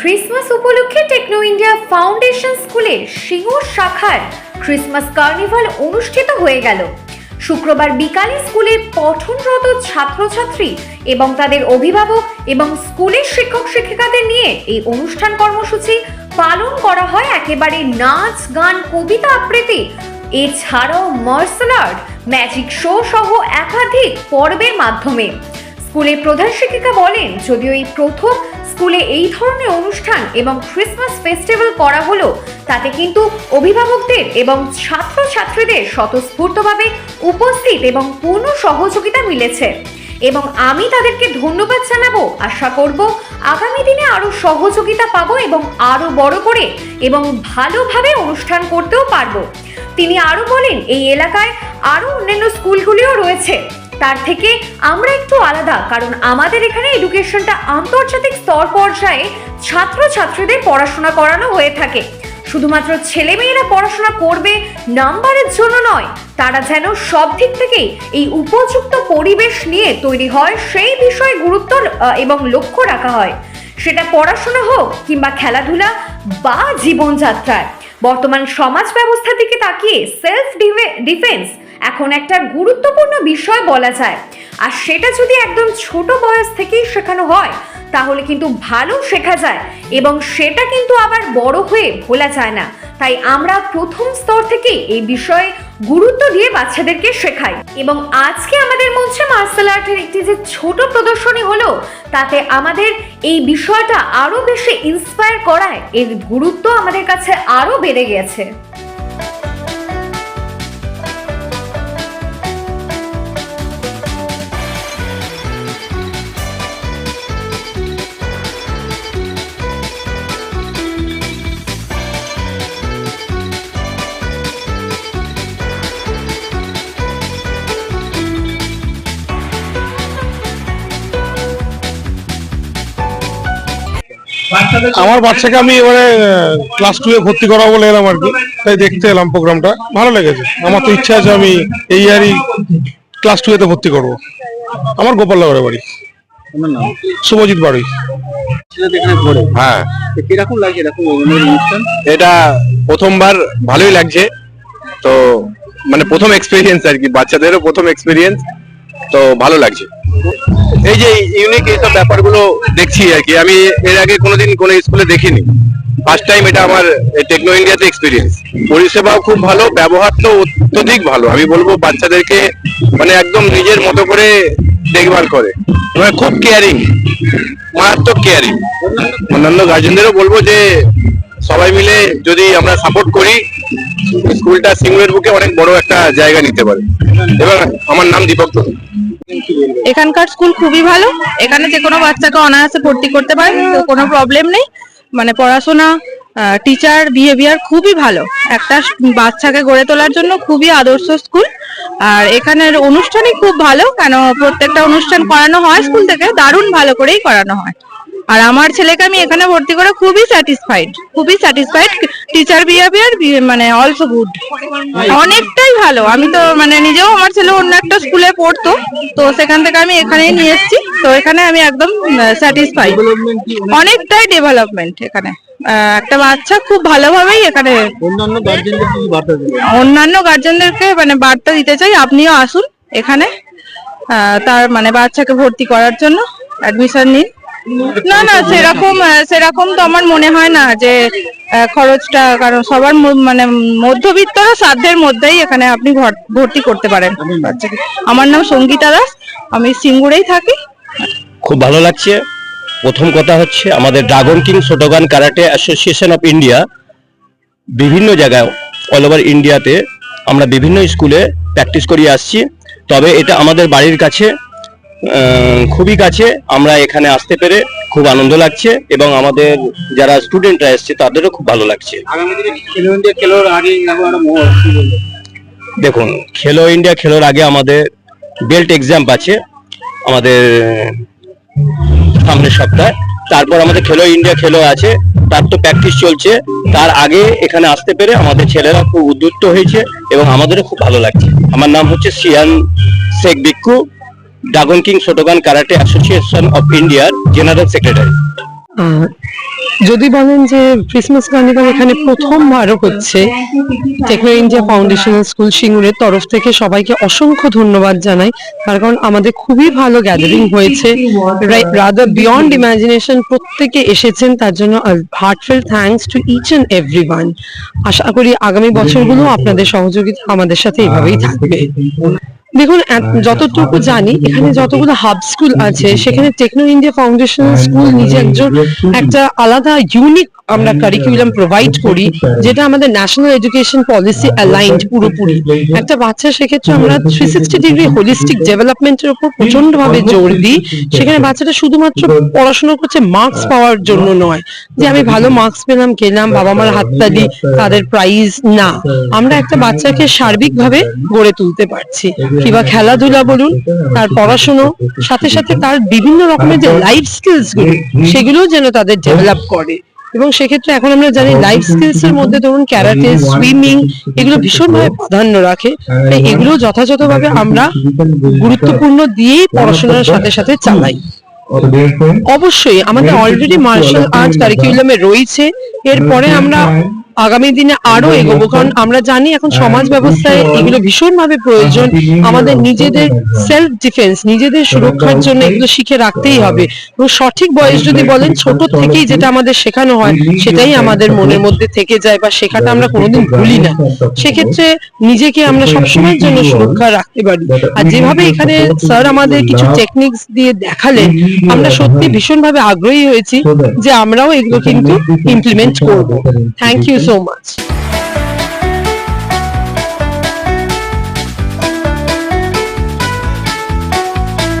Christmas উপলক্ষে techno India foundation স্কুলে সিঙ্গুর শাখার ক্রিসমাস কার্নিভাল অনুষ্ঠিত হয়ে গেল। শুক্রবার বিকালে স্কুলে পঠনরত ছাত্রছাত্রী এবং তাদের অভিভাবক এবং স্কুলের শিক্ষক শিক্ষিকাদের নিয়ে এই অনুষ্ঠান কর্মসূচি পালন করা হয় একেবারে নাচ, গান, কবিতা আবৃত্তি, এছাড়াও মার্শাল আর্ট ম্যাজিক শো সহ একাধিক পর্বের মাধ্যমে। স্কুলের প্রধান শিক্ষিকা বলেন, যদিও এই প্রথম স্কুলে এই ধরনের অনুষ্ঠান এবং ক্রিসমাস ফেস্টিভ্যাল করা হলো, তাতে কিন্তু অভিভাবকদের এবং ছাত্রছাত্রীদের স্বতঃস্ফূর্তভাবে উপস্থিত এবং পূর্ণ সহযোগিতা মিলেছে। এবং আমি তাদেরকে ধন্যবাদ জানাব। আশা করব আগামী দিনে আরও সহযোগিতা পাবো এবং আরও বড় করে এবং ভালোভাবে অনুষ্ঠান করতেও পারব। তিনি আরও বলেন, এই এলাকায় আরও অন্যান্য স্কুলগুলিও রয়েছে। তার থেকে আমরা একটু আলাদা, কারণ আমাদের এখানে এডুকেশনটা আন্তর্জাতিক স্তর পর্যায়ে ছাত্রছাত্রীদের পড়াশোনা করানো হয়ে থাকে। শুধুমাত্র ছেলেমেয়েরা পড়াশোনা করবে নাম্বারের জন্য নয়, তারা যেন সব দিক থেকেই এই উপযুক্ত পরিবেশ নিয়ে তৈরি হয়, সেই বিষয়ে গুরুত্ব এবং লক্ষ্য রাখা হয়। সেটা পড়াশোনা হোক কিংবা খেলাধুলা বা জীবনযাত্রায়। বর্তমান সমাজ ব্যবস্থার দিকে তাকিয়ে সেলফ ডিফেন্স এখন একটা গুরুত্বপূর্ণ বিষয় বলা যায়। আর সেটা যদি একদম ছোট বয়স থেকেই শেখানো হয়, তাহলে কিন্তু ভালো শেখা যায় এবং সেটা কিন্তু আবার বড় হয়ে ভোলা যায় না। তাই আমরা প্রথম স্তর থেকে এই বিষয়ে গুরুত্ব দিয়ে বাচ্চাদেরকে শেখাই। এবং আজকে আমাদের মঞ্চে মার্শাল আর্টের একটি যে ছোট প্রদর্শনী হলো, তাতে আমাদের এই বিষয়টা আরও বেশি ইন্সপায়ার করায়, এর গুরুত্ব আমাদের কাছে আরও বেড়ে গেছে। আমার বাচ্চাকে আমি এবারে ক্লাস টু এ ভর্তি করা বলে এলাম আর কি। তাই দেখতে এলাম প্রোগ্রামটা ভালো লেগেছে। আমার তো ইচ্ছা আছে আমি এই ইয়ারই ক্লাস টু এতে ভর্তি করব। আমার গোপালনগরের বাড়ি। শুভজিৎ বাড়ি। হ্যাঁ। কীরকম এরকম এটা প্রথমবার ভালোই লাগছে। তো মানে প্রথম এক্সপিরিয়েন্স আর কি। বাচ্চাদেরও প্রথম এক্সপিরিয়েন্স তো ভালো লাগছে। এই যে ইউনিক এইসব ব্যাপারগুলো দেখছি আর কি। আমি এর আগে কোনোদিন কোনো স্কুলে দেখিনি। ফার্স্ট টাইম এটা আমার টেকনো ইন্ডিয়াতে এক্সপিরিয়েন্স পরিষেবাও খুব ভালো, ব্যবহার তো অত্যধিক ভালো। আমি বলব বাচ্চাদেরকে মানে একদম নিজের মতো করে দেখভাল করে। মানে খুব কেয়ারিং মারাত্মক কেয়ারিং অন্যান্য গার্জেনদেরও বলব যে সবাই মিলে যদি আমরা সাপোর্ট করি স্কুলটা সিঙ্গুরের বুকে অনেক বড় একটা জায়গা নিতে পারে। এবং আমার নাম দীপক। এখানকার স্কুল খুবই ভালো। এখানে যে কোনো বাচ্চাকে অনায়াসে ভর্তি করতে পারে, তো কোনো প্রবলেম নেই। মানে পড়াশোনা টিচার বিহেভিয়ার খুবই ভালো। একটা বাচ্চাকে গড়ে তোলার জন্য খুবই আদর্শ স্কুল। আর এখানের অনুষ্ঠানই খুব ভালো, কেন প্রত্যেকটা অনুষ্ঠান করানো হয় স্কুল থেকে, দারুণ ভালো করেই করানো হয়। আর আমার ছেলেকে আমি এখানে ভর্তি করে খুবই স্যাটিসফাইড খুবই স্যাটিসফাইড টিচার বিহেভিয়ার মানে অলসো গুড অনেকটাই ভালো। আমি তো মানে নিজেও আমার ছেলে অন্য একটা স্কুলে পড়তো তো সেখান থেকে আমি এখানেই নিয়ে এসেছি। তো এখানে আমি একদম স্যাটিসফাইড অনেকটাই ডেভেলপমেন্ট এখানে। একটা বাচ্চা খুব ভালোভাবেই এখানে অন্যান্য গার্জেনদেরকে মানে বার্তা দিতে চাই আপনিও আসুন এখানে। তার মানে বাচ্চাকে ভর্তি করার জন্য। অ্যাডমিশন নিন। না না, সেরকম সেরকম তো আমার মনে হয় না যে খরচটা কারণ সবার মানে মধ্যবিত্তরা সাধ্যের মধ্যেই এখানে আপনি ভর্তি করতে পারেন। আমার নাম সঙ্গীতা দাস, আমি সিঙ্গুরেই থাকি। খুব ভালো লাগছে। প্রথম কথা হচ্ছে আমাদের Dragon King Shotokan Karate Association of India বিভিন্ন জায়গায়, অল ওভার ইন্ডিয়াতে আমরা বিভিন্ন স্কুলে প্র্যাকটিস করিয়ে আসছি। তবে এটা আমাদের বাড়ির কাছে খুবই কাছে। আমরা এখানে আসতে পেরে খুব আনন্দ লাগছে এবং আমাদের যারা স্টুডেন্টরা এসছে, তাদেরও খুব ভালো লাগছে। দেখুন, খেলো ইন্ডিয়া খেলোর আগে আমাদের বেল্ট এক্সাম আছে, আমাদের সামনের সপ্তাহে। তারপর আমাদের খেলো ইন্ডিয়া খেলো আছে, তার তো প্র্যাকটিস চলছে। তার আগে এখানে আসতে পেরে আমাদের ছেলেরা খুব উদ্যুক্ত হয়েছে এবং আমাদেরও খুব ভালো লাগছে। আমার নাম হচ্ছে Siyan Sheikh Bikku dragon king shotokan karate association of ইন্ডিয়ার জেনারেল সেক্রেটারি যদি বলেন যে ক্রিসমাস কার্নিভাল এখানে প্রথমবারও হচ্ছে টেকনো ইন্ডিয়া ফাউন্ডেশনাল স্কুল সিঙ্গুরের তরফ থেকে সবাইকে অসংখ্য ধন্যবাদ জানাই, তার কারণ আমাদের খুবই ভালো গ্যাদারিং হয়েছে। রাদার বিয়ন্ড ইমাজিনেশন প্রত্যেকে এসেছেন, তার জন্য heartfelt thanks to each and every আশা করি আগামী বছরগুলো আপনাদের সহযোগিতা আমাদের সাথে এভাবেই থাকবে। দেখুন যতটুকু জানি এখানে যতগুলো হাব স্কুল আছে সেখানে টেকনো ইন্ডিয়া ফাউন্ডেশন স্কুল নিজে একজন একটা আলাদা ইউনিক আমরা কারিকুলাম প্রোভাইড করি যেটা আমাদের ন্যাশনাল এডুকেশন পলিসি অ্যালাইন্ড পুরোপুরি। একটা বাচ্চা সেক্ষেত্রে আমরা থ্রি সিক্সটি ডিগ্রি হোলিস্টিক ডেভেলপমেন্টের উপর প্রচণ্ড ভাবে জোর দিই সেখানে বাচ্চাটা শুধুমাত্র পড়াশোনা করছে মার্কস পাওয়ার জন্য নয় যে আমি ভালো মার্কস পেলাম গেলাম বাবা মার হাততালি তাদের প্রাইজ না। আমরা একটা বাচ্চাকে সার্বিকভাবে গড়ে তুলতে পারছি। কিংবা খেলাধুলা বলুন, তার পড়াশুনো, সাথে সাথে তার বিভিন্ন রকমের যে লাইফ স্কিলসগুলো, সেগুলোও যেন তাদের ডেভেলপ করে। এবং সেক্ষেত্রে এখন আমরা জানি লাইফ স্কিলস এর মধ্যে ধরুন ক্যারাটে সুইমিং এগুলো ভীষণভাবে প্রাধান্য রাখে। তাই এগুলো যথাযথভাবে আমরা গুরুত্বপূর্ণ দিয়েই পড়াশোনার সাথে সাথে চালাই। অবশ্যই, আমাদের অলরেডি মার্শাল আর্ট কারিকুলামে রয়েছে। এরপরে আমরা আগামী দিনে আরও এগোবো কারণ আমরা জানি এখন সমাজ ব্যবস্থায় এগুলো ভীষণভাবে প্রয়োজন। আমাদের নিজেদের সেলফ ডিফেন্স নিজেদের সুরক্ষার জন্য এগুলো শিখে রাখতেই হবে। এবং সঠিক বয়স যদি বলেন ছোট থেকেই যেটা আমাদের শেখানো হয় সেটাই আমাদের মনের মধ্যে থেকে যায় বা শেখাটা আমরা কোনোদিন ভুলি না। সেক্ষেত্রে নিজেকে আমরা সবসময়ের জন্য সুরক্ষা রাখতে পারি। আর যেভাবে এখানে স্যার আমাদের কিছু টেকনিক্স দিয়ে দেখালেন আমরা সত্যি ভীষণভাবে আগ্রহী হয়েছি যে আমরাও এগুলো কিন্তু ইমপ্লিমেন্ট করব। Thank you so much.